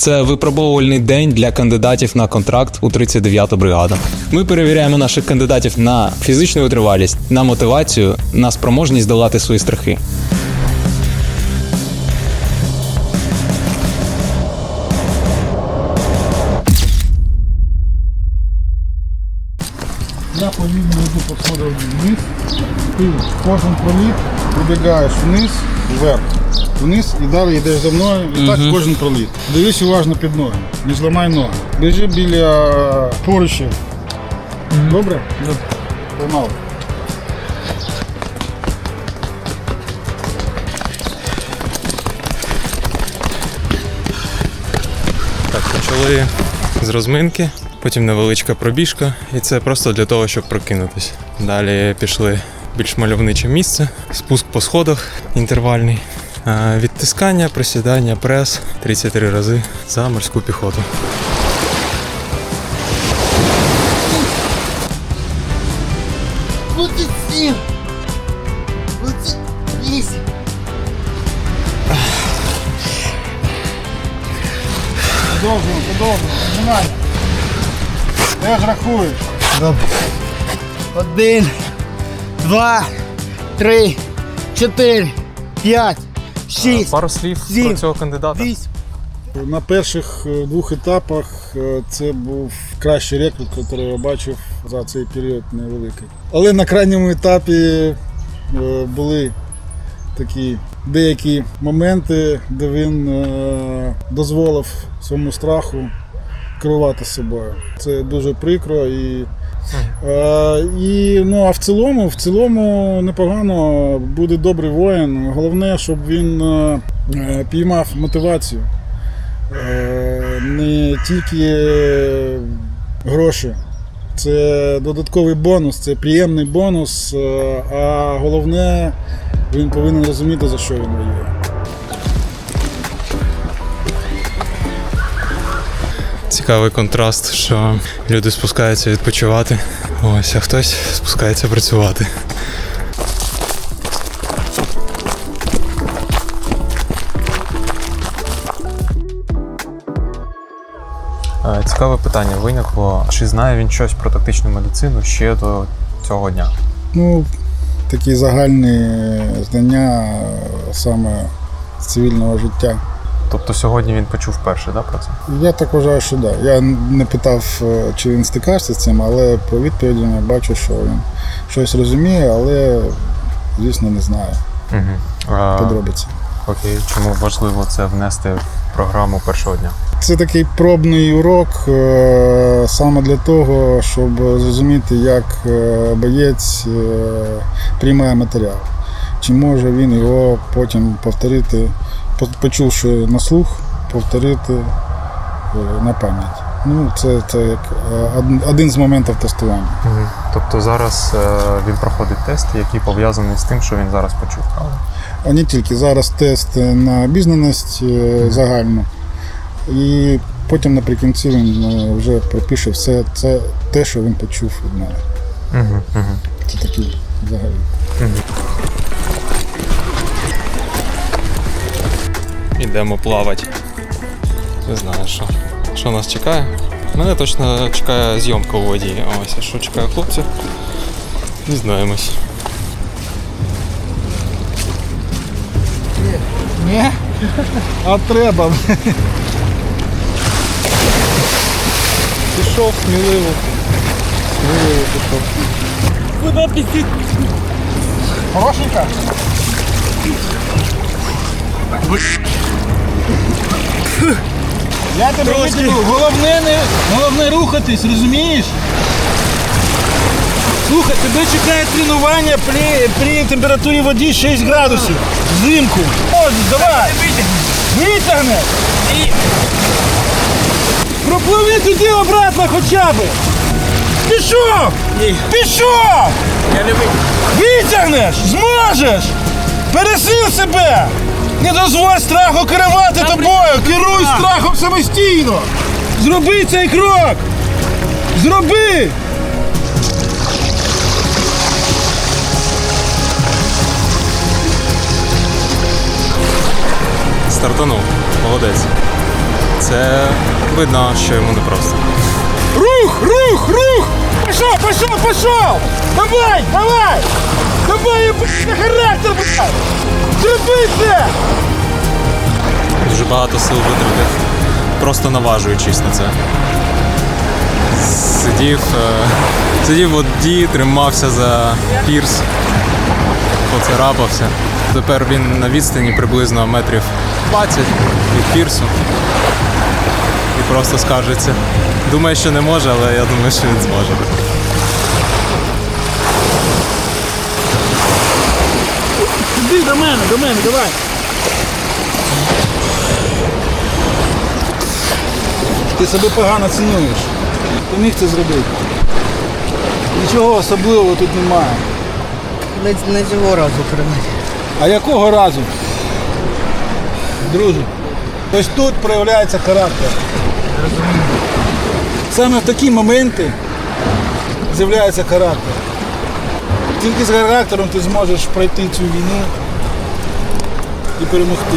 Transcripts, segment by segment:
Це випробовувальний день для кандидатів на контракт у 39-ту бригаду. Ми перевіряємо наших кандидатів на фізичну витривалість, на мотивацію, на спроможність долати свої страхи. Я повільно йду по сходах вниз. Ти кожен проліт вибігаєш вниз, вверх, вниз і далі йдеш за мною. І так кожен проліт. Дивись уважно під ноги, не зламай ноги. Біжи біля поручів. Добре? Добре. Погнали. Так, почали з розминки, потім невеличка пробіжка, і це просто для того, щоб прокинутися. Далі пішли більш мальовниче місце, спуск по сходах інтервальний. Відтискання, присідання, прес 33 рази за морську піхоту. Двадцять сім. Двадцять вісім. Продовжуємо, продовжуємо. Починай. Один, два, три, чотири, п'ять, шість, Пару слів Сім. про цього кандидата. вісім. На перших е, двох етапах е, це був кращий рекрут, який я бачив за цей період невеликий. Але на крайньому етапі е, були такі деякі моменти, де він е, дозволив своєму страху керувати собою. Це дуже прикро і. Е, і ну а в цілому, в цілому непогано буде добрий воїн. Головне, щоб він е, е, піймав мотивацію. Е, не тільки гроші. Це додатковий бонус, це приємний бонус, е, а головне, він повинен розуміти, за що він воює. Цікавий контраст, що люди спускаються відпочивати. Ось, а хтось спускається працювати. Е, Цікаве питання виникло. Чи знає він щось про тактичну медицину ще до цього дня? Ну, такі загальні знання е, саме з цивільного життя. Тобто сьогодні він почув перше, да, про це? Я так вважаю, що так. Да. Я не питав, е, чи він стикався з цим, але по відповідям я бачу, що він щось розуміє, але, звісно, не знаю Угу. подробиці. Окей, чому важливо це внести в програму першого дня? Це такий пробний урок е, саме для того, щоб зрозуміти, як е, боєць приймає матеріал. Чи може він його потім повторити, по- почувши на слух, повторити е, на пам'ять. Ну, це, це як е, один з моментів тестування. Угу. Тобто зараз е, він проходить тест, який пов'язаний з тим, що він зараз почув, правда? А не тільки зараз тест на обізнаність е, загальну. І потім наприкінці він вже пропише все це те, що він почув від мене. Угу, угу. Це такий взагалі. Ідемо плавати. Не знаю, що. Що нас чекає? Мене точно чекає зйомка у воді. Ось, а що чекає хлопців? Дізнаємось. Ні? А треба. Пішов сміливо. Сміливо пішов. Куда піти? Хорошенька? Я тебе витягну. Головне не головне рухатись, розумієш? Слухай, тебе чекає тренування при, при температурі воді 6 градусів. Взимку. Ось, давай. Витягни. Пропливи туди обратно хоча б. Пішов! Пішов! Я не Витягнеш! Зможеш! Пересил себе! Не дозволь страху керувати тобою! Керуй страхом самостійно! Зроби цей крок! Зроби! Стартанув. Молодець. це видно, що йому непросто. Рух, рух, рух! Пошел, пошел, пошел! Давай, давай! Давай, блядь, характер, блядь! Зроби! Дуже багато сил витратив, просто наважуючись на це. Сидів, е, сидів в воді, тримався за пірс, поцарапався. Тепер він на відстані приблизно метрів 20 від пірсу. І просто скаржиться. Думає, що не може, але я думаю, що він зможе. Іди до мене, до мене, давай! Ти себе погано цінуєш. Ти міг це зробити. Нічого особливого тут немає. Не, не цього разу принаймні. А якого разу? Друже, ось тут проявляється характер. Саме в такі моменти з'являється характер. Тільки з характером ти зможеш пройти цю війну і перемогти.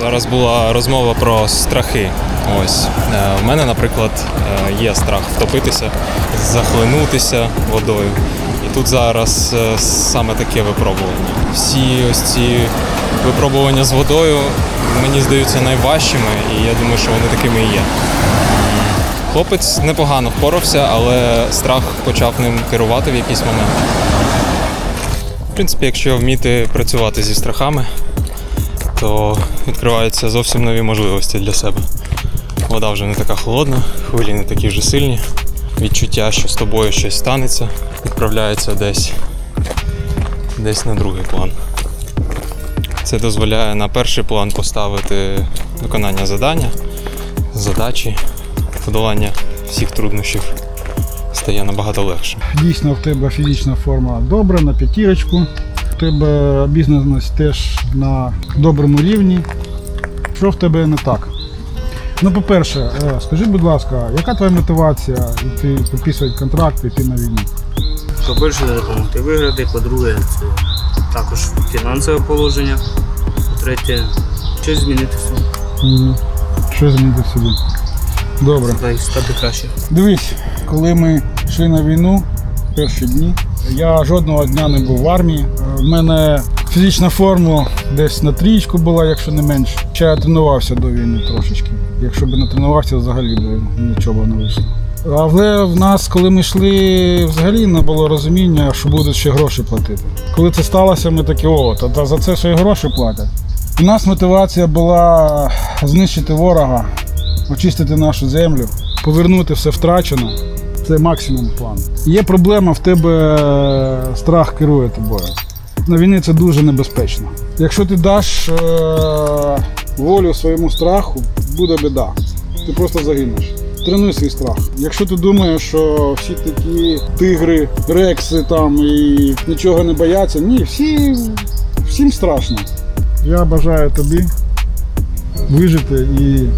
Зараз була розмова про страхи. Ось е, у мене, наприклад, е, є страх втопитися, захлинутися водою. І тут зараз е, саме таке випробування. Всі ось ці випробування з водою мені здаються найважчими, і я думаю, що вони такими і є. Хлопець непогано впорався, але страх почав ним керувати в якийсь момент. В принципі, якщо вміти працювати зі страхами, то відкриваються зовсім нові можливості для себе. Вода вже не така холодна, хвилі не такі вже сильні. Відчуття, що з тобою щось станеться, відправляється десь, десь на другий план. Це дозволяє на перший план поставити виконання завдання, задачі, подолання всіх труднощів стає набагато легше. Дійсно, в тебе фізична форма добра, на п'ятірочку. В тебе обізнаність теж на доброму рівні. Що в тебе не так? Ну, по-перше, е, скажи, будь ласка, яка твоя мотивація йти підписувати контракт і йти на війну? По-перше, допомогти виграти, по-друге, це також фінансове положення. По-третє, щось змінити в собі Мгм. Що змінити в собі? Добре. та й стати краще. Дивись, коли ми йшли на війну, перші дні, я жодного дня не був в армії. Е, В мене фізична форма десь на трічку була, якщо не менше. Ще я тренувався до війни трошечки. Якщо б не тренувався, взагалі б нічого не вийшло. Але в нас, коли ми йшли, взагалі не було розуміння, що будуть ще гроші платити. Коли це сталося, ми такі, о, та, за це ще й гроші платять. У нас мотивація була знищити ворога, очистити нашу землю, повернути все втрачено. Це максимум плану. Є проблема, в тебе страх керує тобою. На війні це дуже небезпечно. Якщо ти даш е, волю своєму страху, буде біда. Ти просто загинеш. Тренуй свій страх. Якщо ти думаєш, що всі такі тигри, рекси там і нічого не бояться, ні, всі, всім страшно. Я бажаю тобі вижити і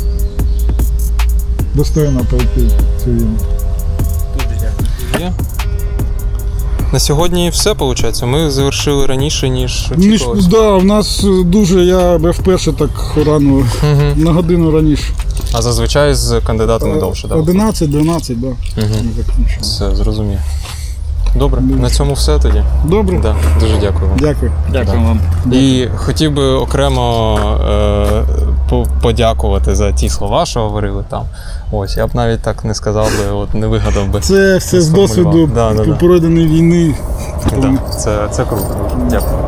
достойно пройти цю війну. Є. На сьогодні все виходить. Ми завершили раніше, ніж Ніж, очікувалося. да, у нас е, дуже, я би вперше так рано, на годину раніше. А зазвичай з кандидатами довше, так? 11, 12, да. Угу. Ми закінчили. Все, зрозумів. Добре, на цьому все тоді. Добре, Да, дуже дякую вам. дякую. Дякую вам. І хотів би окремо е, подякувати за ті слова, що говорили там. Ось, я б навіть так не сказав би, от не вигадав би. Це все з досвіду Да, да, да. пройденої війни. Да, це, це круто. Дякую.